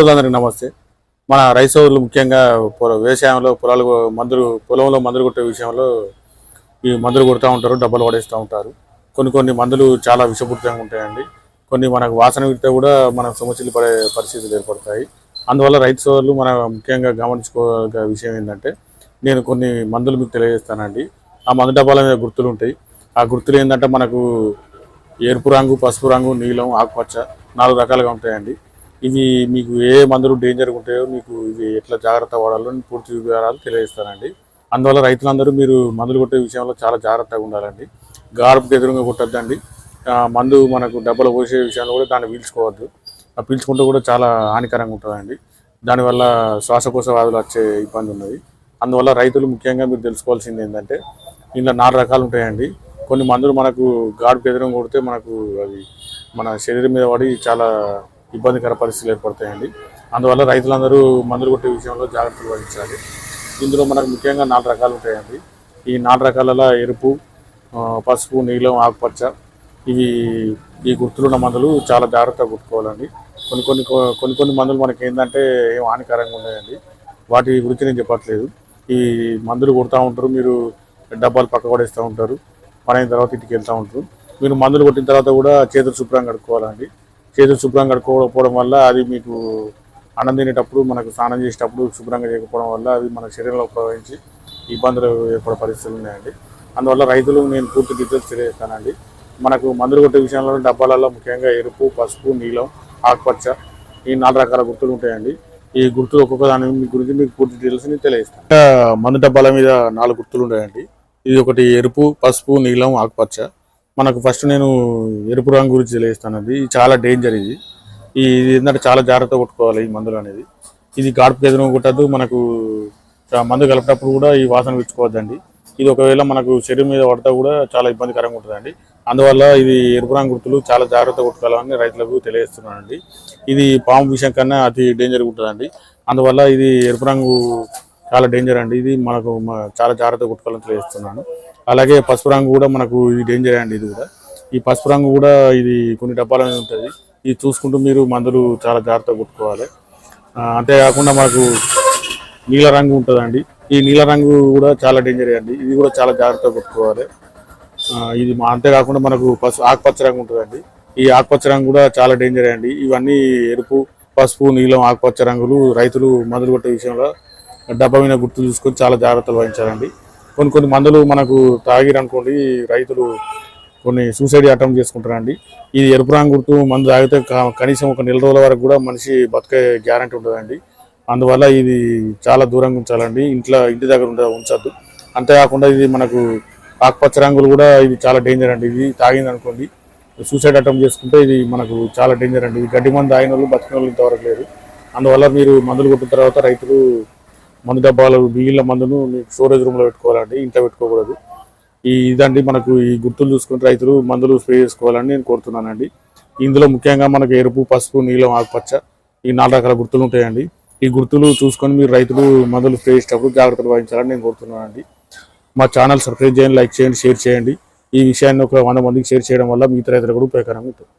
అందరికి నమస్తే. మన రైతు ముఖ్యంగా వ్యవసాయంలో పొలాలు మందులు పొలంలో మందులు కొట్టే విషయంలో ఈ మందులు కొడుతూ ఉంటారు డబ్బులు పడేస్తూ ఉంటారు. కొన్ని కొన్ని మందులు చాలా విషపూరితంగా ఉంటాయండి. కొన్ని మనకు వాసన విడితే కూడా మనకు సమస్యలు పడే పరిస్థితులు ఏర్పడతాయి. అందువల్ల రైతు సోదరులు మన ముఖ్యంగా గమనించుకోగల విషయం ఏంటంటే నేను కొన్ని మందులు మీకు తెలియజేస్తానండి. ఆ మందు డబ్బాల మీద గుర్తులు ఉంటాయి. ఆ గుర్తులు ఏంటంటే మనకు ఎరుపు రంగు పసుపు రంగు నీలం ఆకుపచ్చ నాలుగు రకాలుగా ఉంటాయండి. ఇవి మీకు ఏ మందులు డేంజర్గా ఉంటాయో మీకు ఇవి ఎట్లా జాగ్రత్త వాడాలో పూర్తి వివరాలు తెలియజేస్తానండి. అందువల్ల రైతులందరూ మీరు మందులు కొట్టే విషయంలో చాలా జాగ్రత్తగా ఉండాలండి. గాడుపుకి ఎదురుగా కొట్టద్దండి. మందు మనకు డబ్బలు పోసే విషయంలో కూడా దాన్ని పీల్చుకోవద్దు. ఆ పీల్చుకుంటే కూడా చాలా హానికరంగా ఉంటుందండి. దానివల్ల శ్వాసకోశ వ్యాధులు వచ్చే ఇబ్బంది ఉన్నది. అందువల్ల రైతులు ముఖ్యంగా మీరు తెలుసుకోవాల్సింది ఏంటంటే ఇందులో నాలుగు రకాలు ఉంటాయండి. కొన్ని మందులు మనకు గాడుపు ఎదురుగా కొడితే మనకు అవి మన శరీరం మీద పడి చాలా ఇబ్బందికర పరిస్థితులు ఏర్పడతాయండి. అందువల్ల రైతులందరూ మందులు కొట్టే విషయంలో జాగ్రత్తలు వహించాలి. ఇందులో మనకు ముఖ్యంగా నాలుగు రకాలు ఉంటాయండి. ఈ నాలుగు రకాలలో ఎరుపు పసుపు నీలం ఆకుపచ్చ ఇవి ఈ గుర్తులున్న మందులు చాలా జాగ్రత్తగా గుర్తుకోవాలండి కొన్ని కొన్ని కొన్ని కొన్ని మందులు మనకి ఏంటంటే ఏం హానికరంగా ఉన్నాయండి వాటి గురించి నేను చెప్పట్లేదు. ఈ మందులు కొడుతూ ఉంటారు మీరు డబ్బాలు పక్క పడేస్తూ ఉంటారు పని అయిన తర్వాత ఇంటికి వెళ్తూ ఉంటారు. మీరు మందులు కొట్టిన తర్వాత కూడా చేతులు శుభ్రంగా కడుక్కోవాలండి. చేతులు శుభ్రంగా కడుక్కోకపోవడం వల్ల అది మీకు అన్నం తినేటప్పుడు మనకు స్నానం చేసేటప్పుడు శుభ్రంగా చేయకపోవడం వల్ల అది మన శరీరంలో ప్రవహించి ఇబ్బందులు ఏర్పడే పరిస్థితులు ఉన్నాయండి. అందువల్ల రైతులు నేను పూర్తి డీటెయిల్స్ తెలియజేస్తానండి. మనకు మందులు కొట్టే విషయంలో డబ్బాలలో ముఖ్యంగా ఎరుపు పసుపు నీలం ఆకుపచ్చ ఈ నాలుగు రకాల గుర్తులు ఉంటాయండి. ఈ గుర్తులు ఒక్కొక్క దాని మీ గురించి మీకు పూర్తి డీటెయిల్స్ నేను తెలియజేస్తాను. మందు డబ్బాల మీద నాలుగు గుర్తులు ఉంటాయండి. ఇది ఒకటి ఎరుపు పసుపు నీలం ఆకుపచ్చ. మనకు ఫస్ట్ నేను ఎరుపు రంగు గురించి తెలియజేస్తానండి ఇది చాలా డేంజర్ ఇది. ఈ ఇది ఏంటంటే చాలా జాగ్రత్త కొట్టుకోవాలి ఈ మందులు అనేది. ఇది గాడుపు ఎదురు కొట్టద్దు మనకు మందు కలిపేటప్పుడు కూడా ఈ వాసన విచ్చుకోవద్దండి. ఇది ఒకవేళ మనకు శరీరం మీద పడితే కూడా చాలా ఇబ్బందికరంగా ఉంటుందండి. అందువల్ల ఇది ఎరుపు రంగు గుర్తులు చాలా జాగ్రత్త కొట్టుకోవాలని రైతులకు తెలియజేస్తున్నానండి. ఇది పాము విషయం కన్నా అతి డేంజర్ ఉంటుందండి. అందువల్ల ఇది ఎరుపు రంగు చాలా డేంజర్ అండి. ఇది మనకు చాలా జాగ్రత్త కొట్టుకోవాలని తెలియజేస్తున్నాను. అలాగే పసుపు రంగు కూడా మనకు ఇది డేంజర్ అండి ఇది కూడా. ఈ పసుపు రంగు కూడా ఇది కొన్ని డబ్బాలనే ఉంటుంది. ఇది చూసుకుంటూ మీరు మందులు చాలా జాగ్రత్తగా కొట్టుకోవాలి. అంతేకాకుండా మనకు నీల రంగు ఉంటుందండి. ఈ నీల రంగు కూడా చాలా డేంజర్ అండి. ఇది కూడా చాలా జాగ్రత్తగా కొట్టుకోవాలి. ఇది అంతేకాకుండా మనకు పసు ఆకుపచ్చ రంగు ఉంటుందండి. ఈ ఆకుపచ్చ రంగు కూడా చాలా డేంజర్ అండి. ఇవన్నీ ఎరుపు పసుపు నీలం ఆకుపచ్చ రంగులు రైతులు మందులు కొట్టే విషయంలో డబ్బా మీద గుర్తు చూసుకొని చాలా జాగ్రత్తలు వహించాలండి. కొన్ని కొన్ని మందులు మనకు తాగిరనుకోండి రైతులు కొన్ని సూసైడ్ అటెంప్ట్ చేసుకుంటారండి. ఇది ఎరుపు రంగు గుర్తు మందు తాగితే కనీసం ఒక నెల రోజుల వరకు కూడా మనిషి బతికే గ్యారంటీ ఉండదండి. అందువల్ల ఇది చాలా దూరంగా ఉంచాలండి. ఇంట్లో ఇంటి దగ్గర ఉండ ఉంచద్దు. అంతేకాకుండా ఇది మనకు ఆకుపచ్చ రంగులు కూడా ఇది చాలా డేంజర్ అండి. ఇది తాగింది అనుకోండి సూసైడ్ అటెంప్ట్ చేసుకుంటే ఇది మనకు చాలా డేంజర్ అండి. ఇది గడ్డి మందు తాగిన వాళ్ళు బతికిన వాళ్ళు ఇంతవరకు లేరు. అందువల్ల మీరు మందులు కొట్టిన తర్వాత రైతులు మందు డబ్బాలు మిగిలిన మందును మీకు స్టోరేజ్ రూమ్లో పెట్టుకోవాలండి ఇంట్లో పెట్టుకోకూడదు. ఈ ఇదండి మనకు ఈ గుర్తులు చూసుకుని రైతులు మందులు స్ప్రే చేసుకోవాలని నేను కోరుతున్నానండి. ఇందులో ముఖ్యంగా మనకు ఎరుపు పసుపు నీలం ఆకుపచ్చ ఈ నాలుగు రకాల గుర్తులు ఉంటాయండి. ఈ గుర్తులు చూసుకొని మీరు రైతులు మందులు స్ప్రే చేసేటప్పుడు జాగ్రత్తలు వహించాలని నేను కోరుతున్నానండి. మా ఛానల్ సబ్స్క్రైబ్ చేయండి లైక్ చేయండి షేర్ చేయండి. ఈ విషయాన్ని ఒక వంద మందికి షేర్ చేయడం వల్ల మిగతా రైతులకు కూడా ఉపయోగకరంగా ఉంటుంది.